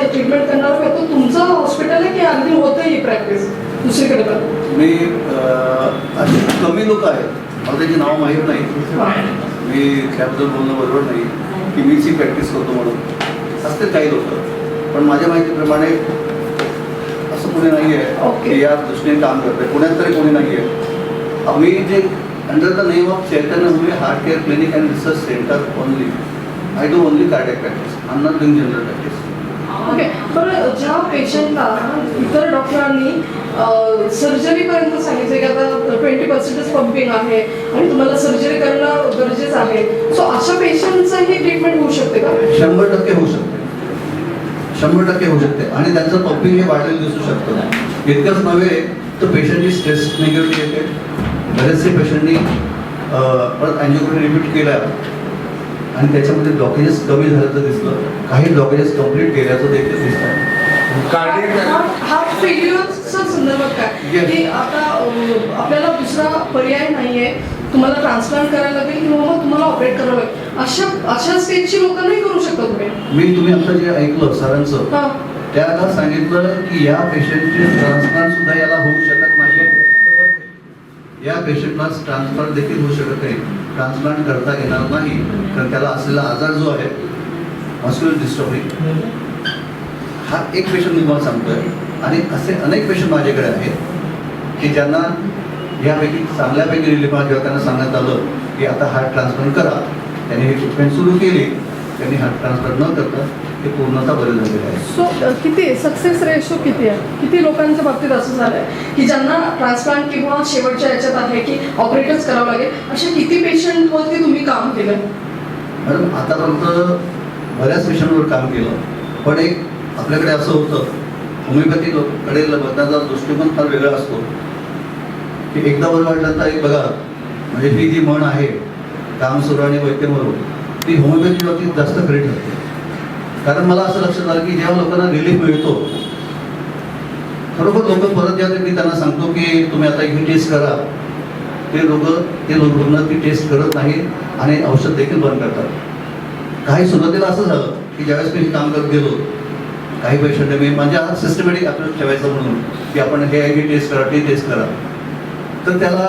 हे ट्रीटमेंट करणार फक्त तुमचं हॉस्पिटल आहे की अगदी होतं ही प्रॅक्टिस दुसरीकडे पण मी अं, अशी कमी लोक आहेत. मला त्याची नावं माहीत नाही. मी त्याबद्दल बोलणं बरोबर नाही. की मीच ही प्रॅक्टिस करतो म्हणून. असतील काही लोक. पण माझ्या माहितीप्रमाणे असं कोणी नाही आहे. की या दृष्टीने काम करते पुण्यात तरी कोणी नाही आहे आम्ही जे under the name of Chaitanya Mule heart care clinic and research centre only I do only cardiac practice I not doing general practice okay बरं ज्या पेशंटला इतर डॉक्टरांनी सर्जरीपर्यंत सांगितलं की आता ट्वेंटी पर्सेंटच पंपिंग आहे आणि तुम्हाला सर्जरी करणं गरजेचं आहे. सो अशा पेशंटचं ही ट्रीटमेंट होऊ शकते का? शंभर टक्के होऊ शकते. शंभर टक्के होऊ शकते. आणि त्यांचं पंपिंग हे वाढलेलं दिसू शकतं. इतकंच नव्हे तर पेशंटची स्ट्रेस निगेटिव्ह येते. बरेचसे पेशंटनी परत अँजिओग्राफी रिपीट केल्या आणि त्याच्यामध्ये ब्लॉकेजेस कमी झाल्याचं दिसलं. काही ब्लॉकेजेस कंप्लीट केल्याचं देखील दिसतं कार्डियक आता आपल्याला दुसरा पर्याय नाहीये. तुम्हाला ट्रान्सप्लांट करायला लागेल किंवा मग तुम्हाला ऑपरेट करावं लागेल. अशा अशा स्टेजची लोक नाही करू शकता तुम्ही. मी तुम्ही आता जे ऐकलं सरांचं हा. त्याला सांगितलं की या पेशंटचे ट्रान्सप्लांट सुद्धा याला होऊ शकत नाही या पेशंटला ट्रान्सप्लांट देखील होऊ शकत नाही. ट्रान्सप्लांट करता येणार नाही. कारण त्याला असलेला आजार जो आहे मस्क्युलर डिस्ट्रॉफी हा एक पेशंट मी तुम्हाला सांगतोय. आणि असे अनेक पेशंट माझ्याकडे आहेत की ज्यांना यापैकी चांगल्यापैकी रिलीफ किंवा त्यांना सांगण्यात आलं की आता हार्ट ट्रान्सप्लांट करा. त्यांनी ही ट्रीटमेंट सुरू केली. त्यांनी हार्ट ट्रान्सप्लांट न करता ते पूर्णतः बरे झालेले आहे सो किती सक्सेस रेशो किती आहे? किती लोकांच्या बाबतीत असं झालं आहे की ज्यांना ट्रान्सप्लांट किंवा शेवटच्या याच्यात आहे की ऑपरेटच करावं लागेल अशा किती पेशंटवरती तुम्ही काम केलं मॅडम आतापर्यंत बऱ्याच पेशंटवर काम केलं पण एक आपल्याकडे असं होतं होमिओपॅथीकडे बघण्याचा दृष्टिकोन फार वेगळा असतो. की एकदा बरं वाटलं तर एक बघा म्हणजे ही जी म्हण आहे काम सुरू आणि वैद्य मरो ती होमिओपॅथी बाबतीत जास्त क्रेडिट होते. कारण मला असं लक्षात आलं की जेव्हा लोकांना रिलीफ मिळतो खरोखर लोक परत जेव्हा मी त्यांना सांगतो की तुम्ही आता ही टेस्ट करा. ते लोक ते लोक रुग्ण ती टेस्ट करत नाही आणि औषध देखील बंद करतात. काही सुरुवातीला असं झालं की ज्यावेळेस मी हे काम करत गेलो काही पेशंट मी म्हणजे हा सिस्टमॅटिक आपल्याला ठेवायचं म्हणून की आपण हे ही टेस्ट करा टी टेस्ट करा. तर त्याला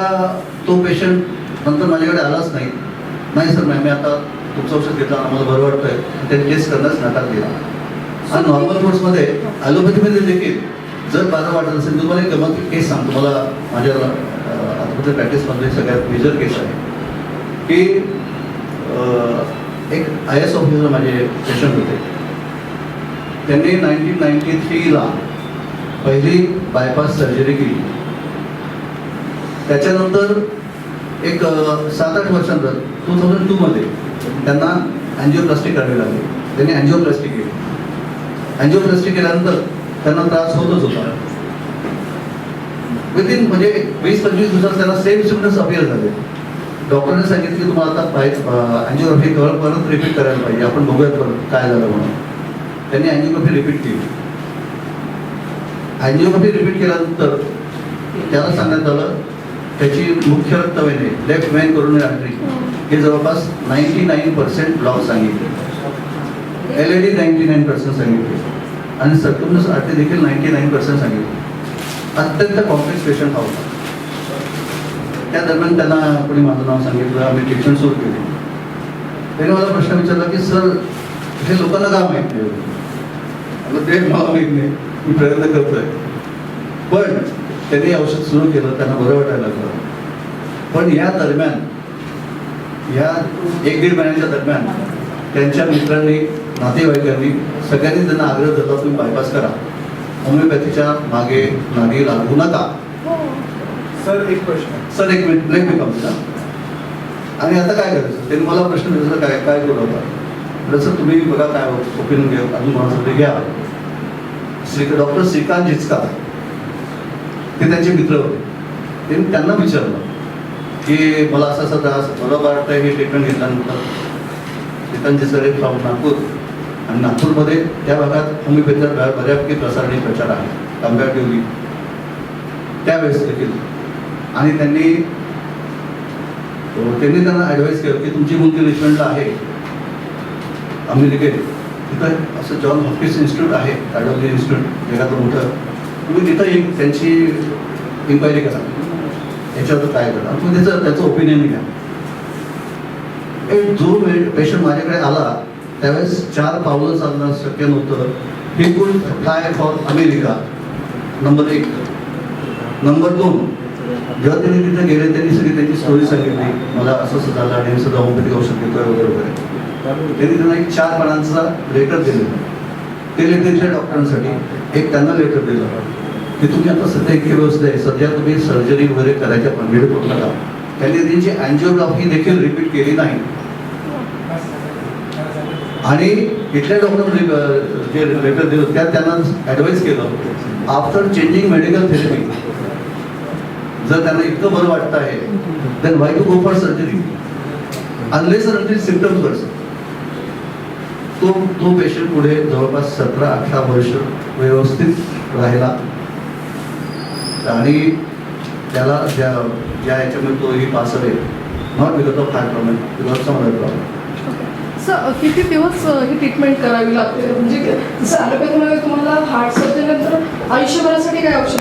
तो पेशंट नंतर माझ्याकडे आलाच नाही. नाही सर नाही मी आता तुमचं औषध घेतलं आम्हाला बरं वाटतंय. त्यांनी टेस्ट करण्यास नकार दिला आणि नॉर्मल कोर्समध्ये ॲलोपॅथीमध्ये देखील जर बरं वाटत असेल तुम्हाला एक गमत केस सांगतो. मला माझ्या आतमध्ये प्रॅक्टिसमध्ये सगळ्यात मेजर केस आहे. की एक आय एस ऑफिसर माझे पेशंट होते. त्यांनी नाईन्टीन नाईन्टी थ्रीला पहिली बायपास सर्जरी केली. त्याच्यानंतर एक सात आठ वर्षानंतर टू थाउजंड टूमध्ये त्यांना अँजिओप्लास्टी करावी लागली. त्यांनी अँजिओप्लास्टी केली. अँजिओप्लास्टी केल्यानंतर त्यांना त्रास होतच होता. विदिन म्हणजे वीस पंचवीस दिवसात त्यांना सेम सिमटम्स अपिअर झाले. डॉक्टरने सांगितलं की तुम्हाला आता पाहिजे अँजिओग्राफी परत परत रिपीट करायला पाहिजे. आपण बघूयात परत काय झालं म्हणून. त्यांनी अँजिओग्राफी रिपीट केली. अँजिओग्राफी रिपीट केल्यानंतर त्याला सांगण्यात आलं त्याची मुख्य रक्तवाहिनी लेफ्ट वेन करून आर्टरी हे. जवळपास नाईन्टी नाईन पर्सेंट ब्लॉक सांगितले. L A D ninety nine percent सांगितले. आणि सर्कमनस आर्टरी देखील नाईन्टी नाईन पर्सेंट सांगितले. अत्यंत कॉम्प्लेक्स पेशंट हा होता. त्या दरम्यान त्यांना कोणी माझं नाव सांगितलं आम्ही ट्रीटमेंट सुरू केली. त्याने मला प्रश्न विचारला की सर हे लोकांना का माहीत नाही? ते मला माहीत नाही. मी प्रयत्न करतोय. पण त्यांनी औषध सुरू केलं त्यांना बरं वाटायला लागलं. पण या दरम्यान या एक दीड महिन्याच्या दरम्यान त्यांच्या मित्रांनी नातेवाईकांनी सगळ्यांनी त्यांना आग्रह धरला तुम्ही बायपास करा. होमिओपॅथीच्या मागे नागी लागू नका. सर एक प्रश्न. सर एक मिनिट ब्रेक मी कमी आणि आता काय करायचं? त्यांनी मला प्रश्न विचारला काय काय करू आता म्हटलं सर तुम्ही बघा काय ओपिनियन घ्या अजून कोणासाठी घ्या. श्री डॉक्टर श्रीकांत जिचका ते त्यांचे मित्र होते. त्यांनी त्यांना विचारलं की मला असं असं त्रास मला वाटतं हे ट्रीटमेंट घेतल्यानंतर श्रीकांत जिचकर फ्रॉम नागपूर आणि नागपूरमध्ये त्या भागात होमिओपॅथीचा बऱ्यापैकी प्रसारणी प्रचार आहे. कम्पॅरेटिव्हली त्यावेळेस देखील आणि त्यांनी त्यांनी त्यांना ॲडवाईस केलं की तुमची मुलगी रिचमेंटला आहे? अमेरिकेत तिथं असं जॉन हॉपकिन्स इन्स्टिट्यूट आहे कार्डिओलॉजी इन्स्टिट्यूट जगातलं मोठं तुम्ही तिथं एक त्यांची इन्क्वायरी करा. याच्यावर काय करा. तुम्ही त्याचं त्याचं ओपिनियन घ्या. एक जो पेशंट माझ्याकडे आला त्यावेळेस चार पावलं चालणं शक्य नव्हतं. हे good fly for America number एक. नंबर दोन. जेव्हा त्यांनी तिथे गेले त्यांनी सगळी त्यांची स्टोरी सांगितली. मला असं असं झालं आणि मी सुद्धा होमिओपॅथिक औषध घेतोय वगैरे वगैरे. त्यांनी त्यांना एक चार पानांचा लेटर दिलेला. ते त्यांच्या डॉक्टरांसाठी एक त्यांना लेटर दिलं. की तुम्ही आता सध्या इतकी व्यवस्था आहे सध्या तुम्ही सर्जरी वगैरे करायच्या परमिट करू नका. त्यांनी त्यांची अँजिओग्राफी देखील रिपीट केली नाही. आणि इथल्या डॉक्टर जे लेटर दिलं त्यात त्यांना ॲडवाईस केलं आफ्टर चेंजिंग मेडिकल थेरपी जर त्यांना इतकं बरं वाटतं आहे then why to go for surgery unless until symptoms worse तो तो पेशंट पुढे जवळपास सतरा अठरा वर्ष व्यवस्थित राहिला. आणि त्याला ज्या ज्या याच्यामध्ये तो ही पास आहे not because of heart problem because of other problem sir किती दिवस ही ट्रीटमेंट करावी लागते? म्हणजे जसं ॲलोपॅथीमध्ये म्हणजे तुम्हाला हार्ट सर्जरीनंतर आयुष्यभरासाठी काय औषध